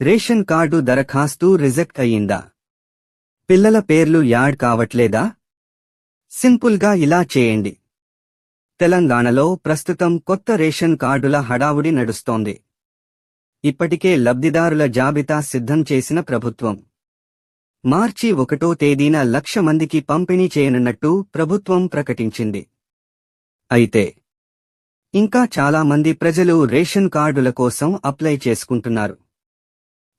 Ration card దరఖాస్తు reject అయ్యిందా? పిల్లల పేర్లు యాడ్ కావట్లేదా? సింపుల్గా ఇలా చేయండి. తెలంగాణలో ప్రస్తుతం కొత్త రేషన్ కార్డుల హడావుడి నడుస్తోంది. ఇప్పటికే లబ్ధిదారుల జాబితా సిద్ధం చేసిన ప్రభుత్వం. మార్చి ఒకటో తేదీన లక్ష మందికి పంపిణీ చేయనున్నట్టు ప్రభుత్వం ప్రకటించింది. అయితే ఇంకా చాలా మంది ప్రజలు రేషన్ కార్డుల కోసం అప్లై చేసుకుంటున్నారు.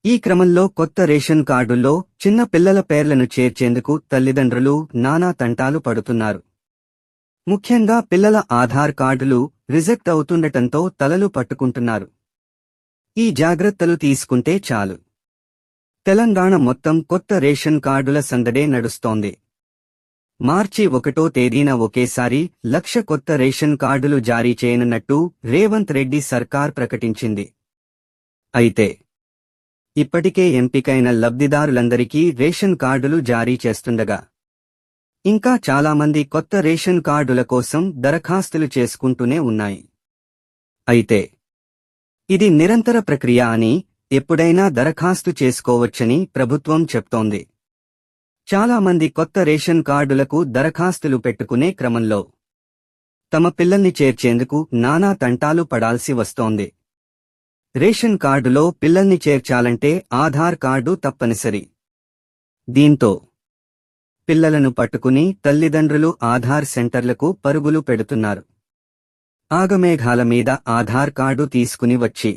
ఈ క్రమంలో కొత్త రేషన్ కార్డుల్లో చిన్న పిల్లల పేర్లను చేర్చేందుకు తల్లిదండ్రులు నానా తంటాలు పడుతున్నారు. ముఖ్యంగా పిల్లల ఆధార్ కార్డులు రిజెక్ట్ అవుతుండటంతో తలలు పట్టుకుంటున్నారు. ఈ జాగ్రత్తలు తీసుకుంటే చాలు. తెలంగాణ మొత్తం కొత్త రేషన్ కార్డుల సందడే నడుస్తోంది. మార్చి ఒకటో తేదీన ఒకేసారి లక్ష కొత్త రేషన్ కార్డులు జారీ చేయనున్నట్టు రేవంత్ రెడ్డి సర్కార్ ప్రకటించింది. అయితే ఇప్పటికే ఎంపికైన లబ్ధిదారులందరికీ రేషన్ కార్డులు జారీ చేస్తుండగా. ఇంకా చాలామంది కొత్త రేషన్ కార్డుల కోసం దరఖాస్తులు చేసుకుంటూనే ఉన్నాయి. అయితే ఇది నిరంతర ప్రక్రియ అని ఎప్పుడైనా దరఖాస్తు చేసుకోవచ్చని ప్రభుత్వం చెప్తోంది. చాలామంది కొత్త రేషన్ కార్డులకు దరఖాస్తులు పెట్టుకునే క్రమంలో తమ పిల్లల్ని చేర్చేందుకు నానా తంటాలు పడాల్సి వస్తోంది. రేషన్ కార్డులో పిల్లల్ని చేర్చాలంటే ఆధార్ కార్డు తప్పనిసరి. దీంతో పిల్లలను పట్టుకుని తల్లిదండ్రులు ఆధార్ సెంటర్లకు పరుగులు పెడుతున్నారు. ఆగమేఘాల మీద ఆధార్ కార్డు తీసుకుని వచ్చి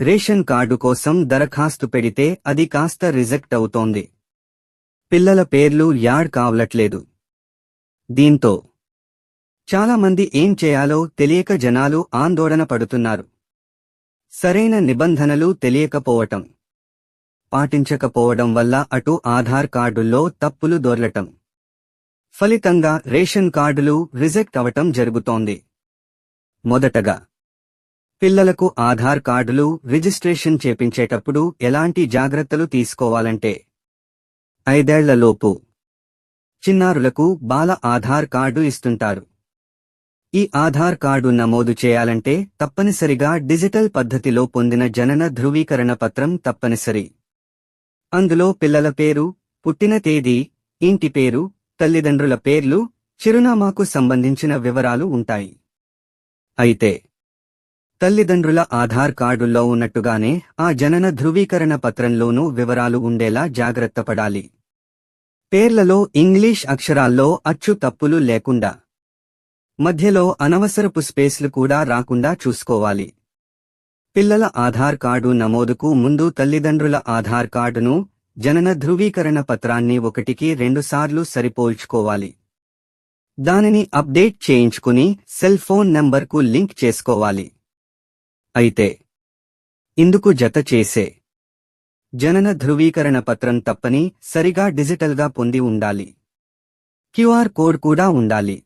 రేషన్ కార్డు కోసం దరఖాస్తు పెడితే అది కాస్త రిజెక్ట్ అవుతోంది. పిల్లల పేర్లు యాడ్ కావలట్లేదు దీంతో చాలామంది ఏం చేయాలో తెలియక జనాలు ఆందోళన పడుతున్నారు. సరైన నిబంధనలు తెలియకపోవటం పాటించకపోవడం వల్ల అటు ఆధార్ కార్డుల్లో తప్పులు దొర్లటం ఫలితంగా రేషన్ కార్డులు రిజెక్ట్ అవటం జరుగుతోంది. మొదటగా పిల్లలకు ఆధార్ కార్డులు రిజిస్ట్రేషన్ చేపించేటప్పుడు ఎలాంటి జాగ్రత్తలు తీసుకోవాలంటే ఐదేళ్ళలోపు చిన్నారులకు బాల ఆధార్ కార్డు ఇస్తుంటారు. ఈ ఆధార్ కార్డు నమోదు చేయాలంటే తప్పనిసరిగా డిజిటల్ పద్ధతిలో పొందిన జనన ధృవీకరణ పత్రం తప్పనిసరి. అందులో పిల్లల పేరు పుట్టిన తేదీ ఇంటి పేరు తల్లిదండ్రుల పేర్లు చిరునామాకు సంబంధించిన వివరాలు ఉంటాయి. అయితే తల్లిదండ్రుల ఆధార్ కార్డుల్లో ఉన్నట్టుగానే ఆ జనన ధృవీకరణ పత్రంలోనూ వివరాలు ఉండేలా జాగ్రత్త పడాలి. పేర్లలో ఇంగ్లీష్ అక్షరాల్లో అచ్చు తప్పులు లేకుండా. మధ్యలో అనవసరపు స్పేస్లు కూడా రాకుండా చూసుకోవాలి. పిల్లల ఆధార్ కార్డు నమోదుకు ముందు తల్లిదండ్రుల ఆధార్ కార్డును జనన ధృవీకరణ పత్రాన్ని ఒకటికి రెండుసార్లు సరిపోల్చుకోవాలి. దానిని అప్డేట్ చేయించుకుని సెల్ ఫోన్ నంబర్కు లింక్ చేసుకోవాలి. అయితే ఇందుకు జత చేసే జనన ధృవీకరణ పత్రం తప్పని సరిగా డిజిటల్గా పొంది ఉండాలి. క్యూఆర్ కోడ్ కూడా ఉండాలి.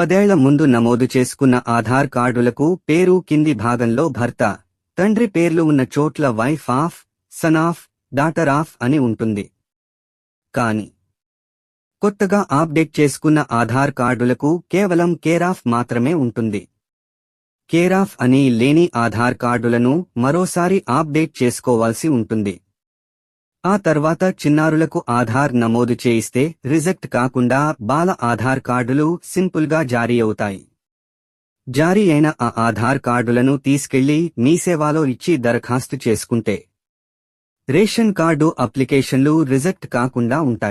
పదేళ్ళ ముందు నమోదు చేసుకున్న ఆధార్ కార్డులకు పేరు కింది భాగంలో భర్త తండ్రి పేర్లు ఉన్న చోట్ల wife of son of daughter of అని ఉంటుంది. కాని కొత్తగా అప్డేట్ చేసుకున్న ఆధార్ కార్డులకు కేవలం కేరాఫ్ మాత్రమే ఉంటుంది. కేరాఫ్ అని లేని ఆధార్ కార్డులను మరోసారి అప్డేట్ చేసుకోవాల్సి ఉంటుంది. ఆ తర్వాత చిన్నారులకు ఆధార్ నమోదు చేయిస్తే రిజెక్ట్ కాకుండా బాల ఆధార్ కార్డులు సింపుల్గా జారీ అవుతాయి. జారీ అయిన ఆ ఆధార్ కార్డులను తీసుకెళ్ళి మీ సేవాలో ఇచ్చి దరఖాస్తు చేసుకుంటే రేషన్ కార్డు అప్లికేషన్లు రిజెక్ట్ కాకుండా ఉంటాయి.